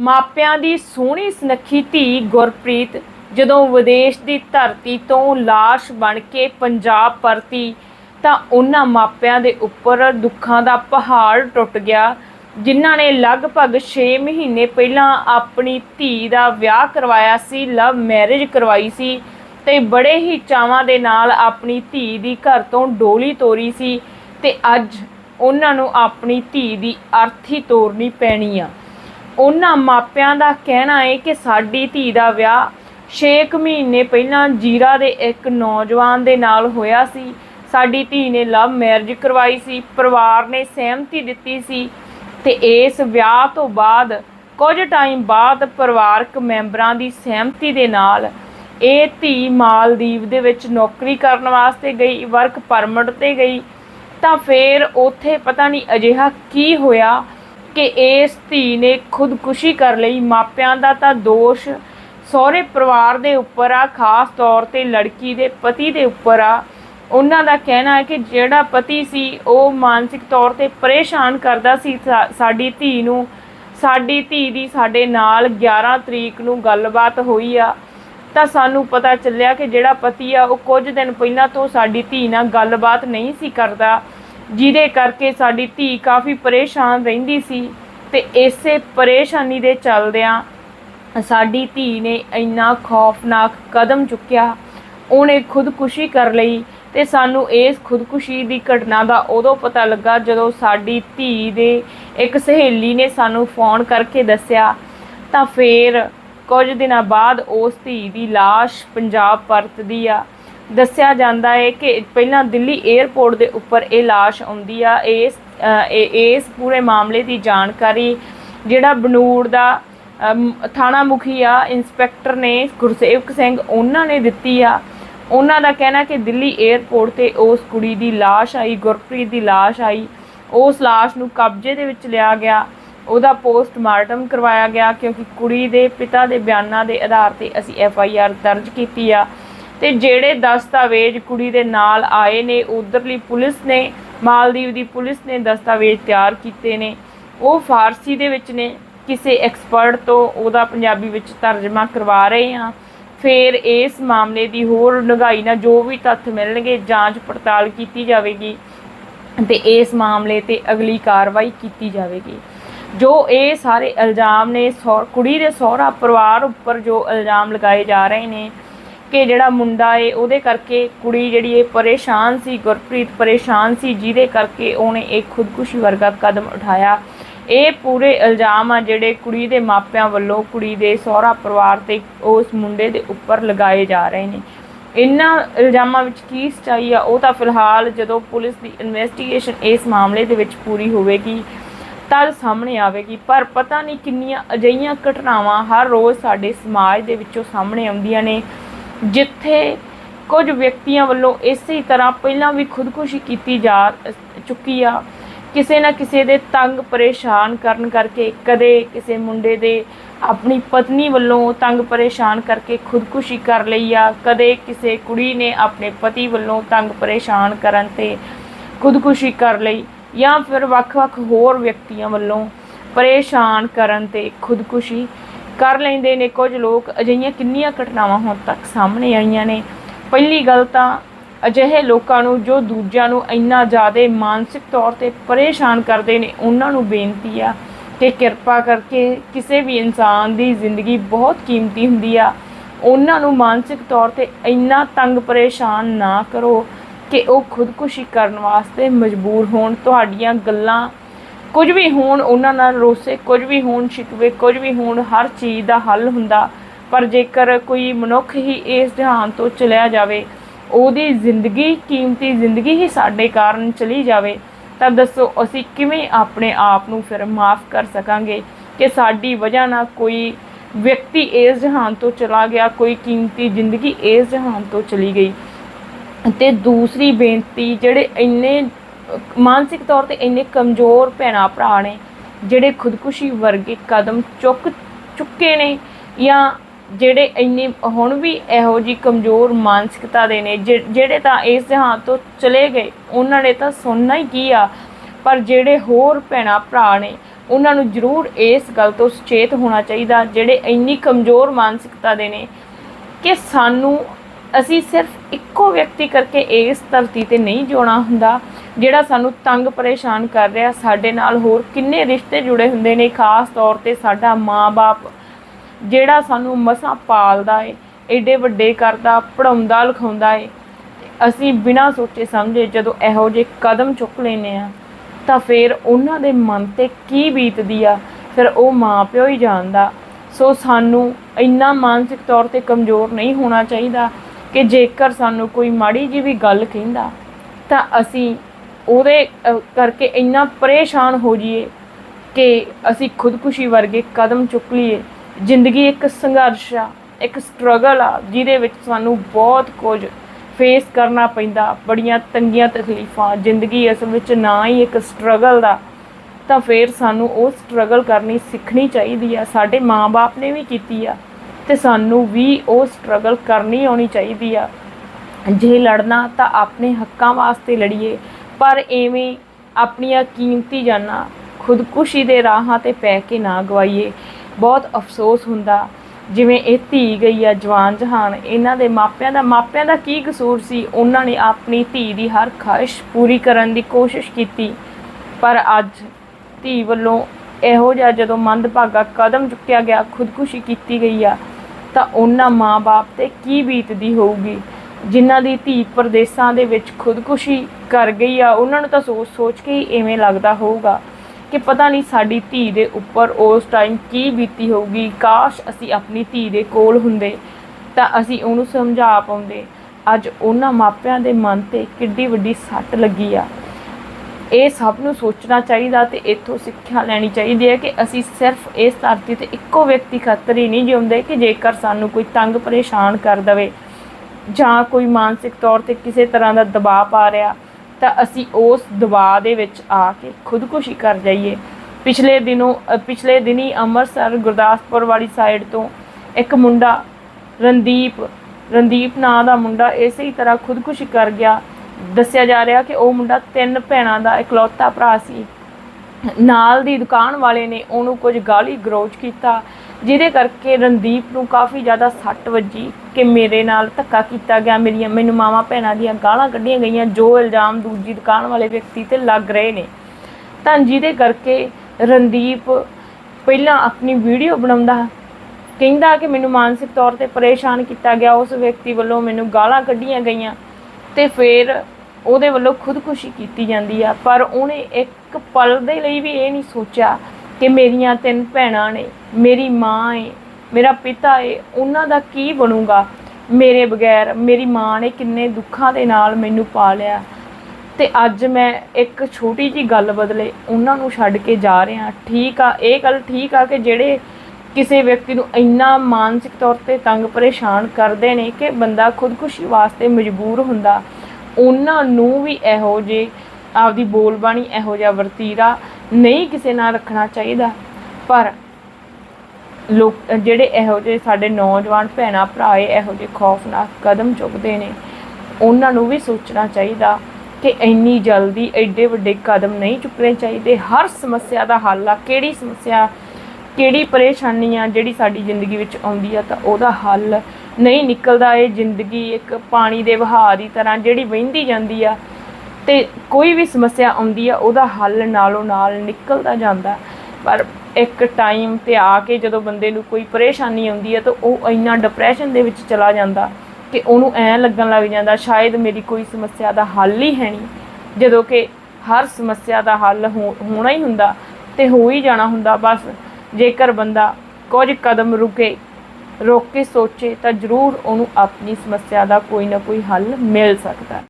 ਮਾਪਿਆਂ ਦੀ ਸੋਹਣੀ ਸੁਨੱਖੀ ਧੀ ਗੁਰਪ੍ਰੀਤ ਜਦੋਂ ਵਿਦੇਸ਼ ਦੀ ਧਰਤੀ ਤੋਂ ਲਾਸ਼ ਬਣ ਕੇ ਪੰਜਾਬ ਪਰਤੀ ਤਾਂ ਉਹਨਾਂ ਮਾਪਿਆਂ ਦੇ ਉੱਪਰ ਦੁੱਖਾਂ ਦਾ ਪਹਾੜ ਟੁੱਟ ਗਿਆ, ਜਿਨ੍ਹਾਂ ਨੇ ਲਗਭਗ 6 ਮਹੀਨੇ ਪਹਿਲਾਂ ਆਪਣੀ ਧੀ ਦਾ ਵਿਆਹ ਕਰਵਾਇਆ ਸੀ, ਲਵ ਮੈਰਿਜ ਕਰਵਾਈ ਸੀ ਤੇ ਬੜੇ ਹੀ ਚਾਵਾਂ ਦੇ ਨਾਲ ਆਪਣੀ ਧੀ ਦੀ ਘਰ ਤੋਂ ਡੋਲੀ ਤੋਰੀ ਸੀ ਤੇ ਅੱਜ ਉਹਨਾਂ ਨੂੰ ਆਪਣੀ ਧੀ ਦੀ ਅਰਥੀ ਤੋਰਨੀ ਪੈਣੀ ਆ। ਉਹਨਾਂ ਮਾਪਿਆਂ ਦਾ ਕਹਿਣਾ ਹੈ ਕਿ ਸਾਡੀ ਧੀ ਦਾ ਵਿਆਹ 6 ਮਹੀਨੇ ਪਹਿਲਾਂ ਜੀਰਾ ਦੇ ਇੱਕ ਨੌਜਵਾਨ ਦੇ ਨਾਲ ਹੋਇਆ ਸੀ। ਸਾਡੀ ਧੀ ਨੇ ਲਵ ਮੈਰਿਜ ਕਰਵਾਈ ਸੀ, ਪਰਿਵਾਰ ਨੇ ਸਹਿਮਤੀ ਦਿੱਤੀ ਸੀ ਤੇ ਇਸ ਵਿਆਹ ਤੋਂ ਬਾਅਦ ਕੁਝ ਟਾਈਮ ਬਾਅਦ ਪਰਿਵਾਰਕ ਮੈਂਬਰਾਂ ਦੀ ਸਹਿਮਤੀ ਦੇ ਨਾਲ ਇਹ ਧੀ ਮਾਲਦੀਵ ਦੇ ਵਿੱਚ ਨੌਕਰੀ ਕਰਨ ਵਾਸਤੇ ਗਈ ਵਰਕ ਪਰਮਿਟ ਤੇ ਗਈ। ਤਾਂ ਫਿਰ ਉੱਥੇ ਪਤਾ ਨਹੀਂ ਅਜਿਹਾ ਕੀ ਹੋਇਆ। ਕਿ ਇਸ ਧੀ ਨੇ ਖੁਦਕੁਸ਼ੀ ਕਰ ਲਈ। ਮਾਪਿਆਂ ਦਾ ਤਾਂ ਦੋਸ਼ ਸਹੁਰੇ ਪਰਿਵਾਰ ਦੇ ਉੱਪਰ ਆ, ਖਾਸ ਤੌਰ ਤੇ ਲੜਕੀ ਦੇ ਪਤੀ ਦੇ ਉੱਪਰ ਆ। ਉਹਨਾਂ ਦਾ ਕਹਿਣਾ ਹੈ ਕਿ ਜਿਹੜਾ ਪਤੀ ਸੀ, ਉਹ ਮਾਨਸਿਕ ਤੌਰ ਤੇ ਪਰੇਸ਼ਾਨ ਕਰਦਾ ਸੀ। ਸਾਡੀ ਧੀ ਨੂੰ, ਸਾਡੀ ਧੀ ਦੀ ਸਾਡੇ ਨਾਲ 11 ਤਰੀਕ ਨੂੰ ਗੱਲਬਾਤ ਹੋਈ ਆ। ਤਾਂ ਸਾਨੂੰ ਪਤਾ ਚੱਲਿਆ ਕਿ ਜਿਹੜਾ ਪਤੀ ਆ, ਉਹ ਕੁਝ ਦਿਨ ਪਹਿਲਾਂ ਤੋਂ ਸਾਡੀ ਧੀ ਨਾਲ ਗੱਲਬਾਤ ਨਹੀਂ ਸੀ ਕਰਦਾ। ਜਿਹਦੇ ਕਰਕੇ ਸਾਡੀ ਧੀ ਕਾਫੀ ਪਰੇਸ਼ਾਨ ਰਹਿੰਦੀ ਸੀ ਤੇ ਇਸੇ ਪਰੇਸ਼ਾਨੀ ਦੇ ਚੱਲਦਿਆਂ ਸਾਡੀ ਧੀ ਨੇ ਇੰਨਾ ਖੌਫਨਾਕ ਕਦਮ ਚੁੱਕਿਆ। ਉਹਨੇ ਖੁਦਕੁਸ਼ੀ ਕਰ ਲਈ ਤੇ ਸਾਨੂੰ ਇਸ ਖੁਦਕੁਸ਼ੀ ਦੀ ਘਟਨਾ ਦਾ ਉਦੋਂ ਪਤਾ ਲੱਗਾ ਜਦੋਂ ਸਾਡੀ ਧੀ ਦੇ ਇੱਕ ਸਹੇਲੀ ਨੇ ਸਾਨੂੰ ਫੋਨ ਕਰਕੇ ਦੱਸਿਆ। ਤਾਂ ਫਿਰ ਕੁਝ ਦਿਨਾਂ ਬਾਅਦ ਉਸ ਧੀ ਦੀ ਲਾਸ਼ ਪੰਜਾਬ ਪਰਤਦੀ ਆ। ਦੱਸਿਆ ਜਾਂਦਾ ਹੈ ਕਿ ਪਹਿਲਾਂ ਦਿੱਲੀ 에ਅਰਪੋਰਟ ਦੇ ਉੱਪਰ ਇਹ ਲਾਸ਼ ਆਉਂਦੀ ਆ। ਇਸ ਇਹ- ਇਸ ਪੂਰੇ ਮਾਮਲੇ ਦੀ ਜਾਣਕਾਰੀ ਜਿਹੜਾ ਬਨੂੜ ਦਾ ਥਾਣਾ ਮੁਖੀ ਆ, ਇੰਸਪੈਕਟਰ ਨੇ ਗੁਰਸੇਵਕ ਸਿੰਘ ਉਹਨਾਂ ਨੇ ਦਿੱਤੀ ਆ। ਉਹਨਾਂ ਦਾ ਕਹਿਣਾ ਕਿ ਦਿੱਲੀ 에ਅਰਪੋਰਟ ਤੇ ਉਸ ਕੁੜੀ ਦੀ ਲਾਸ਼ ਆਈ, ਗੁਰਪ੍ਰੀਤ ਦੀ ਲਾਸ਼ ਆਈ। ਉਸ ਲਾਸ਼ ਨੂੰ ਕਬਜ਼ੇ ਦੇ ਵਿੱਚ ਲਿਆ ਗਿਆ। ਉਹਦਾ ਪੋਸਟਮਾਰਟਮ ਕਰਵਾਇਆ ਗਿਆ ਕਿਉਂਕਿ ਕੁੜੀ ਦੇ ਪਿਤਾ ਦੇ ਬਿਆਨਾਂ ਦੇ ਆਧਾਰ ਤੇ ਅਸੀਂ ਐਫ ਆਈ ਆਰ ਦਰਜ ਕੀਤੀ ਆ। ਤੇ ਜਿਹੜੇ ਦਸਤਾਵੇਜ਼ ਕੁੜੀ ਦੇ ਨਾਲ ਆਏ ਨੇ, ਉਧਰਲੀ ਪੁਲਿਸ ਨੇ, ਮਾਲਦੀਵ ਦੀ ਪੁਲਿਸ ਨੇ ਦਸਤਾਵੇਜ਼ ਤਿਆਰ ਕੀਤੇ ਨੇ। ਉਹ ਫਾਰਸੀ ਦੇ ਵਿੱਚ ਨੇ, ਕਿਸੇ ਐਕਸਪਰਟ ਤੋਂ ਉਹਦਾ ਪੰਜਾਬੀ ਵਿੱਚ ਤਰਜਮਾ ਕਰਵਾ ਰਹੇ ਹਾਂ। ਫਿਰ ਇਸ ਮਾਮਲੇ ਦੀ ਹੋਰ ਡੂੰਘਾਈ ਨਾਲ ਜੋ ਵੀ ਤੱਥ ਮਿਲਣਗੇ, ਜਾਂਚ ਪੜਤਾਲ ਕੀਤੀ ਜਾਵੇਗੀ ਤੇ ਇਸ ਮਾਮਲੇ ਤੇ ਅਗਲੀ ਕਾਰਵਾਈ ਕੀਤੀ ਜਾਵੇਗੀ। ਜੋ ਇਹ ਸਾਰੇ ਇਲਜ਼ਾਮ ਨੇ ਸਹੁ- ਕੁੜੀ ਦੇ ਸਹੁਰਾ ਪਰਿਵਾਰ ਉੱਪਰ ਜੋ ਇਲਜ਼ਾਮ ਲਗਾਏ ਜਾ ਰਹੇ ਨੇ ਕਿ ਜਿਹੜਾ ਮੁੰਡਾ ਏ, ਉਹਦੇ ਕਰਕੇ ਕੁੜੀ ਜਿਹੜੀ ਇਹ ਪਰੇਸ਼ਾਨ ਸੀ, ਗੁਰਪ੍ਰੀਤ ਪਰੇਸ਼ਾਨ ਸੀ, ਜਿਹਦੇ ਕਰਕੇ ਉਹਨੇ ਇੱਕ ਖੁਦਕੁਸ਼ੀ ਵਰਗਾ ਕਦਮ ਉਠਾਇਆ। ਇਹ ਪੂਰੇ ਇਲਜ਼ਾਮ ਆ ਜਿਹੜੇ ਕੁੜੀ ਦੇ ਮਾਪਿਆਂ ਵੱਲੋਂ ਕੁੜੀ ਦੇ ਸਹੁਰਾ ਪਰਿਵਾਰ ਤੇ ਉਸ ਮੁੰਡੇ ਦੇ ਉੱਪਰ ਲਗਾਏ ਜਾ ਰਹੇ ਨੇ। ਇਹਨਾਂ ਇਲਜ਼ਾਮਾਂ ਵਿੱਚ ਕੀ ਸੱਚਾਈ ਆ, ਉਹ ਤਾਂ ਫਿਲਹਾਲ ਜਦੋਂ ਪੁਲਿਸ ਦੀ ਇਨਵੈਸਟੀਗੇਸ਼ਨ ਇਸ ਮਾਮਲੇ ਦੇ ਵਿੱਚ ਪੂਰੀ ਹੋਵੇਗੀ ਤਦ ਸਾਹਮਣੇ ਆਵੇਗੀ। ਪਰ ਪਤਾ ਨਹੀਂ ਕਿੰਨੀਆਂ ਅਜਿਹੀਆਂ ਘਟਨਾਵਾਂ ਹਰ ਰੋਜ਼ ਸਾਡੇ ਸਮਾਜ ਦੇ ਵਿੱਚੋਂ ਸਾਹਮਣੇ ਆਉਂਦੀਆਂ ਨੇ। ਜਿੱਥੇ ਕੁਝ ਵਿਅਕਤੀਆਂ ਵੱਲੋਂ ਇਸੇ ਤਰ੍ਹਾਂ ਪਹਿਲਾਂ ਵੀ ਖੁਦਕੁਸ਼ੀ ਕੀਤੀ ਜਾ ਚੁੱਕੀ ਆ, ਕਿਸੇ ਨਾ ਕਿਸੇ ਦੇ ਤੰਗ ਪਰੇਸ਼ਾਨ ਕਰਨ ਕਰਕੇ, ਕਦੇ ਕਿਸੇ ਮੁੰਡੇ ਦੇ ਆਪਣੀ ਪਤਨੀ ਵੱਲੋਂ ਤੰਗ ਪਰੇਸ਼ਾਨ ਕਰਕੇ ਖੁਦਕੁਸ਼ੀ ਕਰ ਲਈ ਆ, ਕਦੇ ਕਿਸੇ ਕੁੜੀ ਨੇ ਆਪਣੇ ਪਤੀ ਵੱਲੋਂ ਤੰਗ ਪਰੇਸ਼ਾਨ ਕਰਨ ਤੇ ਖੁਦਕੁਸ਼ੀ ਕਰ ਲਈ ਜਾਂ ਫਿਰ ਵੱਖ-ਵੱਖ ਹੋਰ ਵਿਅਕਤੀਆਂ ਵੱਲੋਂ ਪਰੇਸ਼ਾਨ ਕਰਨ ਤੇ ਖੁਦਕੁਸ਼ੀ ਕਰ ਲੈਂਦੇ ਨੇ ਕੁਝ ਲੋਕ। ਅਜਿਹੀਆਂ ਕਿੰਨੀਆਂ ਘਟਨਾਵਾਂ ਹੁਣ ਤੱਕ ਸਾਹਮਣੇ ਆਈਆਂ ਨੇ। ਪਹਿਲੀ ਗੱਲ ਤਾਂ ਅਜਿਹੇ ਲੋਕਾਂ ਨੂੰ ਜੋ ਦੂਜਿਆਂ ਨੂੰ ਇੰਨਾ ਜ਼ਿਆਦਾ ਮਾਨਸਿਕ ਤੌਰ ਤੇ ਪਰੇਸ਼ਾਨ ਕਰਦੇ ਨੇ, ਉਹਨਾਂ ਨੂੰ ਬੇਨਤੀ ਆ ਕਿ ਕਿਰਪਾ ਕਰਕੇ ਕਿਸੇ ਵੀ ਇਨਸਾਨ ਦੀ ਜ਼ਿੰਦਗੀ ਬਹੁਤ ਕੀਮਤੀ ਹੁੰਦੀ ਆ। ਉਹਨਾਂ ਨੂੰ ਮਾਨਸਿਕ ਤੌਰ ਤੇ ਇੰਨਾ ਤੰਗ ਪਰੇਸ਼ਾਨ ਨਾ ਕਰੋ ਕਿ ਉਹ ਖੁਦਕੁਸ਼ੀ ਕਰਨ ਵਾਸਤੇ ਮਜਬੂਰ ਹੋਣ। ਤੁਹਾਡੀਆਂ ਗੱਲਾਂ ਕੁਝ ਵੀ ਹੋਣ ਉਹਨਾਂ ਨਾਲ ਰੋਸੇ, ਕੁਝ ਵੀ ਹੋਣ ਸ਼ਿਕਵੇ, ਕੁਝ ਵੀ ਹੋਣ ਹਰ ਚੀਜ਼ ਦਾ ਹੱਲ ਹੁੰਦਾ। ਪਰ ਜੇਕਰ ਕੋਈ ਮਨੁੱਖ ਹੀ ਇਸ ਜਹਾਨ ਤੋਂ ਚਲਿਆ ਜਾਵੇ, ਉਹਦੀ ਜ਼ਿੰਦਗੀ, ਕੀਮਤੀ ਜ਼ਿੰਦਗੀ ਹੀ ਸਾਡੇ ਕਾਰਨ ਚਲੀ ਜਾਵੇ, ਤਾਂ ਦੱਸੋ ਅਸੀਂ ਕਿਵੇਂ ਆਪਣੇ ਆਪ ਨੂੰ ਫਿਰ ਮਾਫ ਕਰ ਸਕਾਂਗੇ ਕਿ ਸਾਡੀ ਵਜ੍ਹਾ ਨਾਲ ਕੋਈ ਵਿਅਕਤੀ ਇਸ ਜਹਾਨ ਤੋਂ ਚਲਾ ਗਿਆ, ਕੋਈ ਕੀਮਤੀ ਜ਼ਿੰਦਗੀ ਇਸ ਜਹਾਨ ਤੋਂ ਚਲੀ ਗਈ। ਤੇ ਦੂਸਰੀ ਬੇਨਤੀ, ਜਿਹੜੇ ਇੰਨੇ ਮਾਨਸਿਕ ਤੌਰ ਤੇ ਇੰਨੇ ਕਮਜ਼ੋਰ ਭੈਣਾਂ ਭਰਾ ਨੇ, ਜਿਹੜੇ ਖੁਦਕੁਸ਼ੀ ਵਰਗੇ ਕਦਮ ਚੁੱਕ, ਚੁੱਕੇ ਨੇ ਜਾਂ ਜਿਹੜੇ ਇੰਨੇ ਹੁਣ ਵੀ ਇਹੋ ਜੀ ਕਮਜ਼ੋਰ ਮਾਨਸਿਕਤਾ ਦੇ ਨੇ ਜਿਹੜੇ ਤਾਂ ਇਸ ਜਹਾਨ ਤੋਂ ਚਲੇ ਗਏ, ਉਹਨਾਂ ਨੇ ਤਾਂ ਸੁਣਨਾ ਹੀ ਕੀ ਆ? ਪਰ ਜਿਹੜੇ ਹੋਰ ਭੈਣਾਂ ਭਰਾ ਨੇ, ਉਹਨਾਂ ਨੂੰ ਜ਼ਰੂਰ ਇਸ ਗੱਲ ਤੋਂ ਸੁਚੇਤ ਹੋਣਾ ਚਾਹੀਦਾ, ਜਿਹੜੇ ਇੰਨੀ ਕਮਜ਼ੋਰ ਮਾਨਸਿਕਤਾ ਦੇ ਨੇ ਕਿ ਸਾਨੂੰ ਅਸੀਂ ਸਿਰਫ ਇੱਕੋ ਵਿਅਕਤੀ ਕਰਕੇ ਇਸ ਧਰਤੀ ਤੇ ਨਹੀਂ ਜਿਉਣਾ ਹੁੰਦਾ, ਜਿਹੜਾ ਸਾਨੂੰ ਤੰਗ ਪਰੇਸ਼ਾਨ ਕਰ ਰਿਹਾ ਸਾਡੇ ਨਾਲ ਹੋਰ ਕਿੰਨੇ ਰਿਸ਼ਤੇ ਜੁੜੇ ਹੁੰਦੇ ਨੇ, ਖਾਸ ਤੌਰ ਤੇ ਸਾਡਾ ਮਾਂ-ਬਾਪ, ਜਿਹੜਾ ਸਾਨੂੰ ਮਸਾਂ ਪਾਲਦਾ ਏ, ਏਡੇ ਵੱਡੇ ਕਰਦਾ ਪੜਾਉਂਦਾ ਲਿਖਾਉਂਦਾ ਏ। ਅਸੀਂ ਬਿਨਾਂ ਸੋਚੇ ਸਮਝੇ ਜਦੋਂ ਇਹੋ ਜਿਹੇ ਕਦਮ ਚੁੱਕ ਲੈਨੇ ਆ ਤਾਂ ਫਿਰ ਉਹਨਾਂ ਦੇ ਮਨ ਤੇ ਕੀ ਬੀਤਦੀ ਆ? ਫਿਰ ਉਹ ਮਾਂ ਪਿਓ ਹੀ ਜਾਣਦਾ। ਸੋ ਸਾਨੂੰ ਇੰਨਾ ਮਾਨਸਿਕ ਤੌਰ ਤੇ ਕਮਜ਼ੋਰ ਨਹੀਂ ਹੋਣਾ ਚਾਹੀਦਾ। ਕਿ ਜੇਕਰ ਸਾਨੂੰ ਕੋਈ ਮਾੜੀ ਜੀ ਵੀ ਗੱਲ ਕਹਿੰਦਾ, ਤਾਂ ਅਸੀਂ ਉਹਦੇ ਕਰਕੇ ਇੰਨਾ ਪਰੇਸ਼ਾਨ ਹੋ ਜਾਈਏ ਕਿ ਅਸੀਂ ਖੁਦਕੁਸ਼ੀ ਵਰਗੇ ਕਦਮ ਚੁੱਕ ਲਈਏ। ਜ਼ਿੰਦਗੀ ਇੱਕ ਸੰਘਰਸ਼ ਆ, ਇੱਕ ਸਟਰਗਲ ਆ, ਜਿਹਦੇ ਵਿੱਚ ਸਾਨੂੰ ਬਹੁਤ ਕੁਝ ਫੇਸ ਕਰਨਾ ਪੈਂਦਾ, ਬੜੀਆਂ ਤੰਗੀਆਂ ਤਕਲੀਫਾਂ, ਜ਼ਿੰਦਗੀ ਅਸਲ ਵਿੱਚ ਨਾ ਹੀ ਇੱਕ ਸਟਰਗਲ ਦਾ। ਤਾਂ ਫਿਰ ਸਾਨੂੰ ਉਹ ਸਟਰਗਲ ਕਰਨੀ ਸਿੱਖਣੀ ਚਾਹੀਦੀ ਆ। ਸਾਡੇ ਮਾਪੇ ਨੇ ਵੀ ਕੀਤੀ ਆ। ਤੇ ਸਾਨੂੰ ਵੀ ਉਹ ਸਟਰਗਲ ਕਰਨੀ ਆਉਣੀ ਚਾਹੀਦੀ ਆ। ਜੇ ਲੜਨਾ ਤਾਂ ਆਪਣੇ ਹੱਕਾਂ ਵਾਸਤੇ ਲੜੀਏ, ਪਰ ਐਵੇਂ ਆਪਣੀਆਂ ਕੀਮਤੀ ਜਾਨਾਂ ਖੁਦਕੁਸ਼ੀ ਦੇ ਰਾਹਾਂ ਤੇ ਪੈ ਕੇ ਨਾ ਗਵਾਈਏ। ਬਹੁਤ ਅਫਸੋਸ ਹੁੰਦਾ, ਜਿਵੇਂ ਇਹ ਧੀ ਗਈ ਆ ਜਵਾਨ ਜਹਾਨ, ਇਹਨਾਂ ਦੇ ਮਾਪਿਆਂ ਦਾ ਮਾਪਿਆਂ ਦਾ ਕੀ ਕਸੂਰ ਸੀ? ਉਹਨਾਂ ਨੇ ਆਪਣੀ ਧੀ ਦੀ ਹਰ ਖਾਹਿਸ਼ ਪੂਰੀ ਕਰਨ ਦੀ ਕੋਸ਼ਿਸ਼ ਕੀਤੀ। ਪਰ ਅੱਜ ਧੀ ਵੱਲੋਂ ਇਹੋ ਜਿਹਾ ਜਦੋਂ ਮੰਦਭਾਗਾ ਕਦਮ ਚੁੱਕਿਆ ਗਿਆ, ਖੁਦਕੁਸ਼ੀ ਕੀਤੀ ਗਈ ਆ। ਤਾਂ ਉਹਨਾਂ ਮਾਂ-ਬਾਪ ਤੇ ਕੀ ਬੀਤਦੀ ਹੋਊਗੀ? ਜਿਨ੍ਹਾਂ ਦੀ ਧੀ ਪਰਦੇਸਾਂ ਦੇ ਵਿੱਚ ਖੁਦਕੁਸ਼ੀ ਕਰ ਗਈ ਆ, ਉਹਨਾਂ ਨੂੰ ਤਾਂ ਸੋਚ-ਸੋਚ ਕੇ ਹੀ ਐਵੇਂ ਲੱਗਦਾ ਹੋਊਗਾ ਕਿ ਪਤਾ ਨਹੀਂ ਸਾਡੀ ਧੀ ਦੇ ਉੱਪਰ ਉਸ ਟਾਈਮ ਕੀ ਬੀਤੀ ਹੋਊਗੀ। ਕਾਸ਼ ਅਸੀਂ ਆਪਣੀ ਧੀ ਦੇ ਕੋਲ ਹੁੰਦੇ, ਤਾਂ ਅਸੀਂ ਉਹਨੂੰ ਸਮਝਾ ਪਾਉਂਦੇ। ਅੱਜ ਉਹਨਾਂ ਮਾਪਿਆਂ ਦੇ ਮਨ ਤੇ ਕਿੱਡੀ ਵੱਡੀ ਸੱਟ ਲੱਗੀ ਆ। ਇਹ ਸਭ ਨੂੰ ਸੋਚਣਾ ਚਾਹੀਦਾ ਤੇ ਇੱਥੋਂ ਸਿੱਖਿਆ ਲੈਣੀ ਚਾਹੀਦੀ ਹੈ ਕਿ ਅਸੀਂ ਸਿਰਫ ਇਸ ਧਰਤੀ ਤੇ ਇੱਕੋ ਵਿਅਕਤੀ ਖਾਤਰ ਹੀ ਨਹੀਂ ਜਿਉਂਦੇ ਕਿ ਜੇਕਰ ਸਾਨੂੰ ਕੋਈ ਤੰਗ ਪਰੇਸ਼ਾਨ ਕਰ ਦਵੇ ਜਾਂ ਕੋਈ ਮਾਨਸਿਕ ਤੌਰ ਤੇ ਕਿਸੇ ਤਰ੍ਹਾਂ ਦਾ ਦਬਾਅ ਪਾ ਰਿਹਾ, ਤਾਂ ਅਸੀਂ ਉਸ ਦਬਾਅ ਦੇ ਵਿੱਚ ਆ ਕੇ ਖੁਦਕੁਸ਼ੀ ਕਰ ਜਾਈਏ। ਪਿਛਲੇ ਦਿਨੋਂ ਪਿਛਲੇ ਦਿਨੀ ਅੰਮ੍ਰਿਤਸਰ, ਗੁਰਦਾਸਪੁਰ ਵਾਲੀ ਸਾਈਡ ਤੋਂ ਇੱਕ ਮੁੰਡਾ ਰਣਦੀਪ ਰਣਦੀਪ ਨਾਂ ਦਾ ਮੁੰਡਾ ਇਸੇ ਹੀ ਤਰ੍ਹਾਂ ਖੁਦਕੁਸ਼ੀ ਕਰ ਗਿਆ ਦੱਸਿਆ ਜਾ ਰਿਹਾ ਕਿ ਉਹ ਮੁੰਡਾ ਤਿੰਨ ਭੈਣਾਂ ਦਾ ਇਕਲੌਤਾ ਭਰਾ ਸੀ। ਨਾਲ ਦੀ ਦੁਕਾਨ ਵਾਲੇ ਨੇ ਉਹਨੂੰ ਕੁਝ ਗਾਲੀ ਗਰੋਚ ਕੀਤਾ, ਜਿਹਦੇ ਕਰਕੇ ਰਣਦੀਪ ਨੂੰ ਕਾਫੀ ਜ਼ਿਆਦਾ ਸੱਟ ਵੱਜੀ ਕਿ ਮੇਰੇ ਨਾਲ ਧੱਕਾ ਕੀਤਾ ਗਿਆ। ਮੇਰੀਆਂ, ਮੈਨੂੰ ਮਾਵਾਂ ਭੈਣਾਂ ਦੀਆਂ ਗਾਲਾਂ ਕੱਢੀਆਂ ਗਈਆਂ, ਜੋ ਇਲਜ਼ਾਮ ਦੂਜੀ ਦੁਕਾਨ ਵਾਲੇ ਵਿਅਕਤੀ ਤੇ ਲੱਗ ਰਹੇ ਨੇ। ਤਾਂ ਜਿਹਦੇ ਕਰਕੇ ਰਣਦੀਪ ਪਹਿਲਾਂ ਆਪਣੀ ਵੀਡੀਓ ਬਣਾਉਂਦਾ, ਕਹਿੰਦਾ ਕਿ ਮੈਨੂੰ ਮਾਨਸਿਕ ਤੌਰ ਤੇ ਪਰੇਸ਼ਾਨ ਕੀਤਾ ਗਿਆ। ਉਸ ਵਿਅਕਤੀ ਵੱਲੋਂ ਮੈਨੂੰ ਗਾਲਾਂ ਕੱਢੀਆਂ ਗਈਆਂ। ਤੇ ਫਿਰ ਉਹਦੇ ਵੱਲੋਂ ਖੁਦਕੁਸ਼ੀ ਕੀਤੀ ਜਾਂਦੀ ਆ। ਪਰ ਉਹਨੇ ਇੱਕ ਪਲ ਦੇ ਲਈ ਵੀ ਇਹ ਨਹੀਂ ਸੋਚਿਆ ਕਿ ਮੇਰੀਆਂ ਤਿੰਨ ਭੈਣਾਂ ਨੇ, ਮੇਰੀ ਮਾਂ ਏ, ਮੇਰਾ ਪਿਤਾ ਏ, ਉਹਨਾਂ ਦਾ ਕੀ ਬਣੂਗਾ? ਮੇਰੇ ਬਗੈਰ ਮੇਰੀ ਮਾਂ ਨੇ ਕਿੰਨੇ ਦੁੱਖਾਂ ਦੇ ਨਾਲ ਮੈਨੂੰ ਪਾਲਿਆ ਤੇ ਅੱਜ ਮੈਂ ਇੱਕ ਛੋਟੀ ਜੀ ਗੱਲ ਬਦਲੇ ਉਹਨਾਂ ਨੂੰ ਛੱਡ ਕੇ ਜਾ ਰਿਹਾ। ਠੀਕ ਆ, ਇਹ ਗੱਲ ਠੀਕ ਆ ਕਿ ਜਿਹੜੇ ਕਿਸੇ ਵਿਅਕਤੀ ਨੂੰ ਇੰਨਾ ਮਾਨਸਿਕ ਤੌਰ ਤੇ ਤੰਗ ਪਰੇਸ਼ਾਨ ਕਰਦੇ ਨੇ ਕਿ ਬੰਦਾ ਖੁਦਕੁਸ਼ੀ ਵਾਸਤੇ ਮਜਬੂਰ ਹੁੰਦਾ। ਉਹਨਾਂ ਨੂੰ ਵੀ ਇਹੋ ਜੇ ਆਪਦੀ ਬੋਲਬਾਣੀ, ਇਹੋ ਜਿਹਾ ਵਰਤੀਰਾ ਨਹੀਂ ਕਿਸੇ ਨਾਲ ਰੱਖਣਾ ਚਾਹੀਦਾ। ਪਰ ਲੋਕ, ਜਿਹੜੇ ਇਹੋ ਜਿਹੇ ਸਾਡੇ ਨੌਜਵਾਨ ਭੈਣਾਂ, ਭਰਾ ਇਹੋ ਜਿਹੇ ਖੌਫਨਾਕ ਕਦਮ ਚੁੱਕਦੇ ਨੇ, ਉਹਨਾਂ ਨੂੰ ਵੀ ਸੋਚਣਾ ਚਾਹੀਦਾ ਕਿ ਇੰਨੀ ਜਲਦੀ ਐਡੇ ਵੱਡੇ ਕਦਮ ਨਹੀਂ ਚੁੱਕਣੇ ਚਾਹੀਦੇ। ਹਰ ਸਮੱਸਿਆ ਦਾ ਹੱਲ ਆ। ਕਿਹੜੀ ਸਮੱਸਿਆ ਕਿਹੜੀ ਪਰੇਸ਼ਾਨੀ ਆ ਜਿਹੜੀ ਸਾਡੀ ਜ਼ਿੰਦਗੀ ਵਿੱਚ ਆਉਂਦੀ ਆ, ਤਾਂ ਉਹਦਾ ਹੱਲ ਨਹੀਂ ਨਿਕਲਦਾ। ਇਹ ਜ਼ਿੰਦਗੀ ਇੱਕ ਪਾਣੀ ਦੇ ਵਹਾਅ ਦੀ ਤਰ੍ਹਾਂ ਜਿਹੜੀ ਵਹਿੰਦੀ ਜਾਂਦੀ ਆ ਤੇ ਕੋਈ ਵੀ ਸਮੱਸਿਆ ਆਉਂਦੀ ਆ, ਉਹਦਾ ਹੱਲ ਨਾਲੋਂ ਨਾਲ ਨਿਕਲਦਾ ਜਾਂਦਾ। ਪਰ ਇੱਕ ਟਾਈਮ ਤੇ ਆ ਕੇ ਜਦੋਂ ਬੰਦੇ ਨੂੰ ਕੋਈ ਪਰੇਸ਼ਾਨੀ ਆਉਂਦੀ ਹੈ ਤਾਂ ਉਹ ਇੰਨਾ ਡਿਪਰੈਸ਼ਨ ਦੇ ਵਿੱਚ ਚਲਾ ਜਾਂਦਾ ਕਿ ਉਹਨੂੰ ਐਂ ਲੱਗਣ ਲੱਗ ਜਾਂਦਾ, ਸ਼ਾਇਦ ਮੇਰੀ ਕੋਈ ਸਮੱਸਿਆ ਦਾ ਹੱਲ ਹੀ ਹੈ ਨਹੀਂ। ਜਦੋਂ ਕਿ ਹਰ ਸਮੱਸਿਆ ਦਾ ਹੱਲ ਹੋ- ਹੋਣਾ ਹੀ ਹੁੰਦਾ ਤੇ ਹੋ ਹੀ ਜਾਣਾ ਹੁੰਦਾ, ਬਸ। ਜੇਕਰ ਬੰਦਾ ਕੁਝ ਕਦਮ ਰੁਕੇ, ਰੋਕ ਕੇ ਸੋਚੇ ਤਾਂ ਜ਼ਰੂਰ ਉਹਨੂੰ ਆਪਣੀ ਸਮੱਸਿਆ ਦਾ ਕੋਈ ਨਾ ਕੋਈ ਹੱਲ ਮਿਲ ਸਕਦਾ